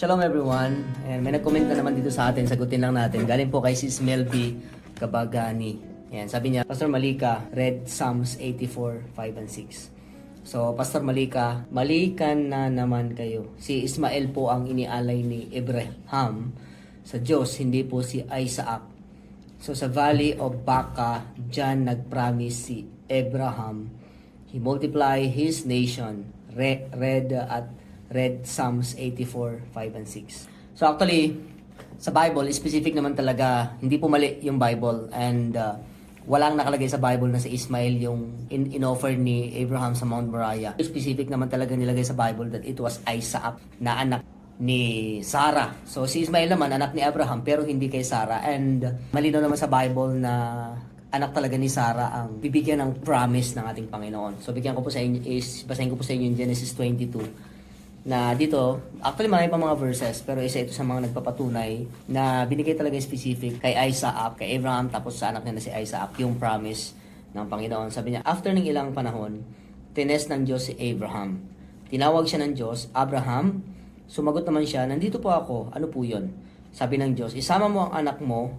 Shalom everyone. And may nag-comment na naman dito sa atin, sagutin lang natin. Galing po kay Sis Melby Kabagani. Yan, sabi niya, Pastor Malika, read Psalms 84, 5 and 6. So, Pastor Malika, malikan na naman kayo. Si Ismael po ang inialay ni Abraham sa Diyos, hindi po si Isaac. So, sa Valley of Baca, dyan nag-promise si Abraham. He multiply his nation. Re- read uh, at read Psalms 84, 5 and 6. So actually, sa Bible, specific naman talaga, hindi po mali yung Bible and uh, walang nakalagay sa Bible na si Ismail yung in- in-offer ni Abraham sa Mount Moriah. Specific naman talaga nilagay sa Bible that it was Isaac na anak ni Sarah. So si Ismail naman anak ni Abraham pero hindi kay Sarah and malinaw naman sa Bible na anak talaga ni Sarah ang bibigyan ng promise ng ating Panginoon. So bigyan ko po sa inyo is basahin ko po sa inyo yung Genesis 22 na dito, actually marami pa mga verses, pero isa ito sa mga nagpapatunay na binigay talaga specific kay Isaac, kay Abraham, tapos sa anak niya na si Isaac, yung promise ng Panginoon. Sabi niya, after ng ilang panahon, tines ng Diyos si Abraham. Tinawag siya ng Diyos, Abraham, sumagot naman siya, nandito po ako, ano po yun? Sabi ng Diyos, isama mo ang anak mo,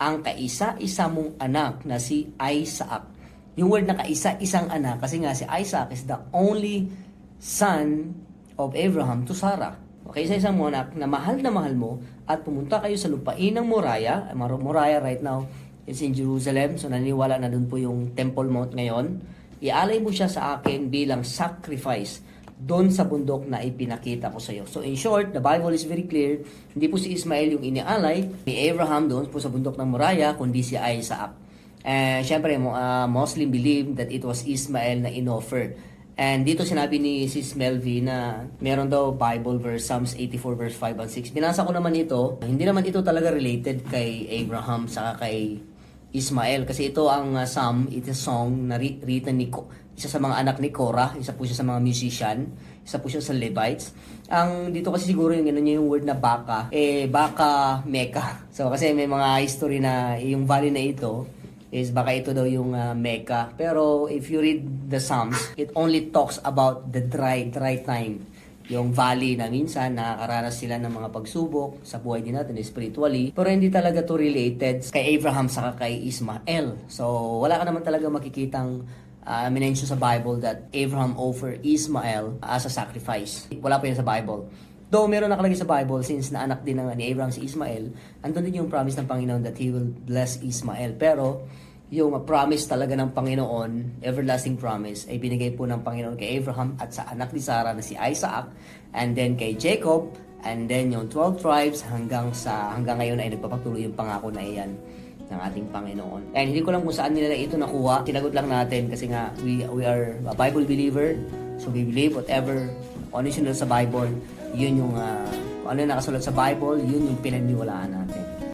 ang kaisa-isa mong anak na si Isaac. Yung word na kaisa-isang anak, kasi nga si Isaac is the only son of Abraham to Sarah. Okay, sa isang mo anak na mahal na mahal mo at pumunta kayo sa lupain ng Moriah. Mor- Moriah right now is in Jerusalem. So naniniwala na dun po yung Temple Mount ngayon. Ialay mo siya sa akin bilang sacrifice doon sa bundok na ipinakita ko sa iyo. So in short, the Bible is very clear. Hindi po si Ismael yung inialay ni Abraham doon po sa bundok ng Moriah, kundi si Isaac. And syempre, mo- ah, Muslim believe that it was Ismael na inoffer. And dito sinabi ni Sis Melvi na meron daw Bible verse, Psalms 84 verse 5 and 6. Binasa ko naman ito. Hindi naman ito talaga related kay Abraham sa kay Ismael. Kasi ito ang uh, psalm, ito song na ri- written ni Ko- isa sa mga anak ni Korah, isa po siya sa mga musician, isa po siya sa Levites. Ang dito kasi siguro yung ano niya yung word na baka, eh baka Mecca. So kasi may mga history na yung valley na ito is baka ito daw yung uh, Mecca. Pero if you read the Psalms, it only talks about the dry dry time. Yung valley na minsan nakakaranas sila ng mga pagsubok sa buhay din natin spiritually. Pero hindi talaga to related kay Abraham sa kay Ismael. So wala ka naman talaga makikitang uh, minention sa Bible that Abraham offered Ismael as a sacrifice. Wala pa yun sa Bible. Though meron nakalagay sa Bible, since na anak din ng, ni Abraham si Ismael, andun din yung promise ng Panginoon that He will bless Ismael. Pero, yung promise talaga ng Panginoon, everlasting promise, ay binigay po ng Panginoon kay Abraham at sa anak ni Sarah na si Isaac, and then kay Jacob, and then yung 12 tribes hanggang sa hanggang ngayon ay nagpapatuloy yung pangako na iyan ng ating Panginoon. And hindi ko lang kung saan nila ito nakuha. Tinagot lang natin kasi nga we, we are a Bible believer. So we believe whatever ano yung sinunod sa Bible, yun yung uh, kung ano yung nakasulat sa Bible, yun yung pinaniwalaan natin.